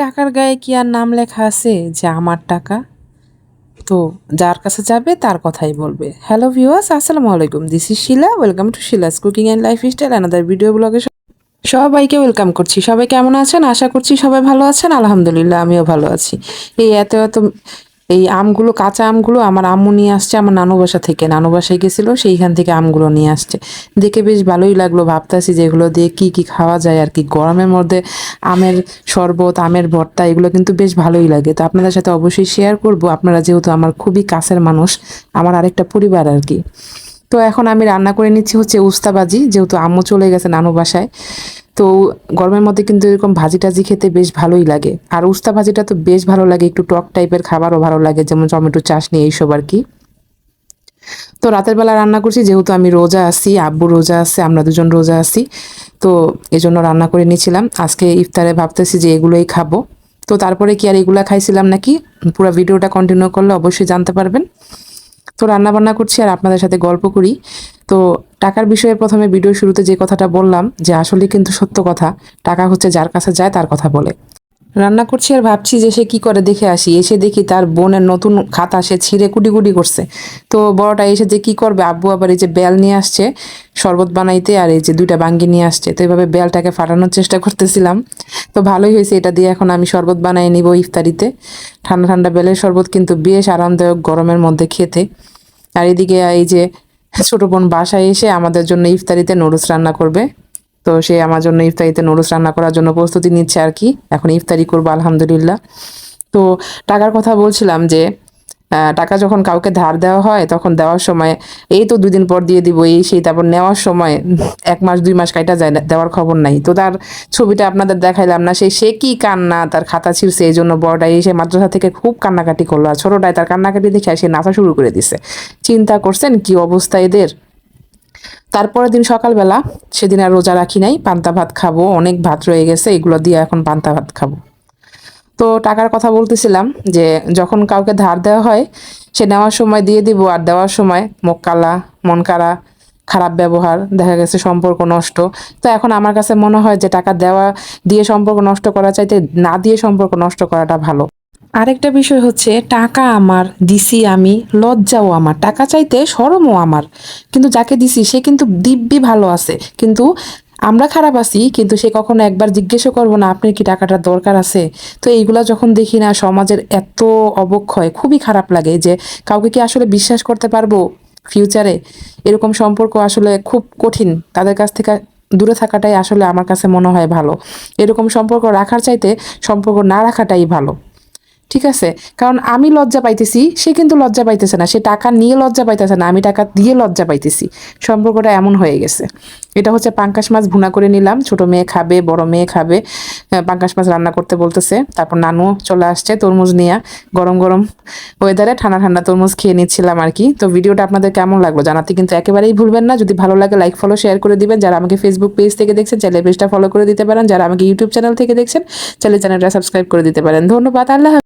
টাকার গায়ে কি আর নাম লেখা আছে যে আমার টাকা? তো যার কাছে যাবে, তার কথাই বলবে। হ্যালো ভিউয়ার্স আসসালামু আলাইকুম। This is Shila welcome to Shila's cooking and lifestyle another video ব্লগে সবাইকে ওয়েলকাম করছি। সবাই কেমন আছেন? আশা করছি সবাই ভালো আছেন। আলহামদুলিল্লাহ, আমিও ভালো আছি। এই এত এত এই আমগুলো, কাঁচা আমগুলো আমার আম্মু নিয়ে আসছে, আমার নানু বাসা থেকে। নানু বাসায় গেছিল, সেইখান থেকে আমগুলো নিয়ে আসছে। দেখে বেশ ভালোই লাগল, ভাবতেছি যে এগুলো দিয়ে কি কি খাওয়া যায় আর কি। গরমের মধ্যে আমের শরবত, আমের ভর্তা, এগুলো কিন্তু বেশ ভালোই লাগে। তো আপনাদের সাথে অবশ্যই শেয়ার করব। আপনারা যেহেতু আমার খুবই কাছের মানুষ, আমার আরেকটা পরিবার আর কি। তো এখন আমি রান্না করে নিচ্ছি হচ্ছে উস্তাবাজি। যেহেতু আম্মু চলে গেছে নানু বাসায়। তো গরমের মধ্যে কিন্তু এরকম ভাজি টাজি খেতে বেশ ভালোই লাগে। আর উস্তা ভাজিটা তো বেশ ভালো লাগে, একটু টক টাইপের খাবারও ভালো লাগে, যেমন টমেটো চাশনি, এইসব আর কি। তো রাতের বেলা রান্না করছি, যেহেতু আমি রোজা আছি, আব্বু রোজা আছে, আমরা দুজন রোজা আছি, তো এই জন্য রান্না করে নিয়েছিলাম। আজকে ইফতারে ভাবতেছি যে এগুলোই খাব। তো তারপরে কি আর এগুলা খাইছিলাম নাকি? পুরো ভিডিওটা কন্টিনিউ করলে অবশ্যই জানতে পারবেন। তো রান্না বান্না করছি আর আপনাদের সাথে গল্প করি। তো টাকার বিষয়ে প্রথমে ভিডিও শুরুতে যে কথাটা বললাম, যে আসলে কিন্তু সত্য কথা, টাকা হচ্ছে যার কাছে যায় তার কথা বলে। রান্না করছি আর ভাবছি যে সে কি করে দেখে আসি, এসে দেখি তার বোনের নতুন খাতা সে ছিঁড়ে কুটি কুটি করছে। তো বড়টা এসে যে কি করবে, আব্বু আবার এই যে বেল নিয়ে আসছে, শরবত বানাইতে আর এই যে দুইটা বাঙ্গি নিয়ে আসছে। তো এইভাবে বেলটাকে ফাটানোর চেষ্টা করতেছিলাম। তো ভালোই হয়েছে, এটা দিয়ে এখন আমি শরবত বানাই নিব ইফতারিতে। ঠান্ডা ঠান্ডা বেলের শরবত কিন্তু বেশ আরামদায়ক গরমের মধ্যে খেতে। আর এদিকে এই যে ছোট বোন বাসায় এসে আমাদের জন্য ইফতারিতে নুডলস রান্না করবে। তো সে আমার জন্য ইফতারিতে নুডলস রান্না করার জন্য প্রস্তুতি নিচ্ছে আর কি। এখন ইফতারি করব, আলহামদুলিল্লাহ। তো টাকার কথা বলছিলাম যে টাকা যখন কাউকে ধার দেওয়া হয়, তখন দেওয়ার সময়, এই তো দুদিন পর দিয়ে দিব, এই সেই, তারপর নেওয়ার সময়, এক মাস, দুই মাস কাইটা যায় না, দেওয়ার খবর নাই। তো তার ছবিটা আপনাদের দেখাইলাম না, সে সে কি কান্না, তার খাতা ছিঁড়ছে, এই জন্য বড়টাই এসে মাদ্রাসা থেকে খুব কান্নাকাটি করল, আর ছোটটাই তার কান্নাকাটি দেখে সে নাচা শুরু করে দিছে। চিন্তা করছেন কি অবস্থা এদের? তারপরের দিন সকালবেলা, সেদিন আর রোজা রাখি নাই, পান্তা ভাত খাব, অনেক ভাত রয়ে গেছে, এগুলো দিয়ে এখন পান্তা ভাত খাব। তো টাকার কথা বলতেছিলাম যে যখন কাউকে ধার দেওয়া হয়, সে নেওয়ার সময় দিয়ে দিব, আর দেওয়ার সময় মুখ কালা, মন কারা খারাপ ব্যবহার, দেখা গেছে সম্পর্ক নষ্ট। তো এখন আমার কাছে মনে হয় যে টাকা দেওয়া দিয়ে সম্পর্ক নষ্ট করা চাইতে না দিয়ে সম্পর্ক নষ্ট করাটা ভালো। আরেকটা বিষয় হচ্ছে, টাকা আমার, দিছি আমি, লজ্জাও আমার, টাকা চাইতে সরমও আমার। কিন্তু যাকে দিছি, সে কিন্তু দিব্যি ভালো আছে। কিন্তু আমরা খারাপ আছি, কিন্তু সে কখনো একবার জিজ্ঞেসও করব না, আপনার কি টাকাটা দরকার আছে? তো এইগুলা যখন দেখি না, সমাজের এত অবক্ষয়, খুবই খারাপ লাগে যে কাউকে কি আসলে বিশ্বাস করতে পারব ফিউচারে এরকম সম্পর্ক আসলে খুব কঠিন। তাদের কাছ থেকে দূরে থাকাটাই আসলে আমার কাছে মনে হয় ভালো। এরকম সম্পর্ক রাখার চাইতে সম্পর্ক না রাখাটাই ভালো। ঠিক আছে? কারণ আমি লজ্জা পাইতেছি, সে কিন্তু লজ্জা পাইতেছে না। সে টাকা নিয়ে লজ্জা পাইতেছে না, আমি টাকা দিয়ে লজ্জা পাইতেছি। সম্পর্কটা এমন হয়ে গেছে। এটা হচ্ছে পাঙ্কাশ মাছ ভুনা করে নিলাম। ছোট মেয়ে খাবে, বড় মেয়ে খাবে। পাঙ্কাশ মাছ রান্না করতে বলতেছে। তারপর নানু চলে আসছে তরমুজ নিয়ে। গরম গরম ওয়েদারে ঠান্ডা ঠান্ডা তরমুজ খেয়ে নিচ্ছিলাম আর কি। তো ভিডিওটা আপনাদের কেমন লাগল জানাতে কিন্তু একেবারেই ভুলবেন না। যদি ভালো লাগে লাইক ফলো শেয়ার করে দিবেন। যারা আমাকে ফেসবুক পেজ থেকে দেখছেন, চাইলে পেজটা ফলো করে দিতে পারেন। যারা আমাকে ইউটিউব চ্যানেল থেকে দেখছেন, চাইলে চ্যানেলটা সাবস্ক্রাইব করে দিতে পারেন। ধন্যবাদ, আল্লাহ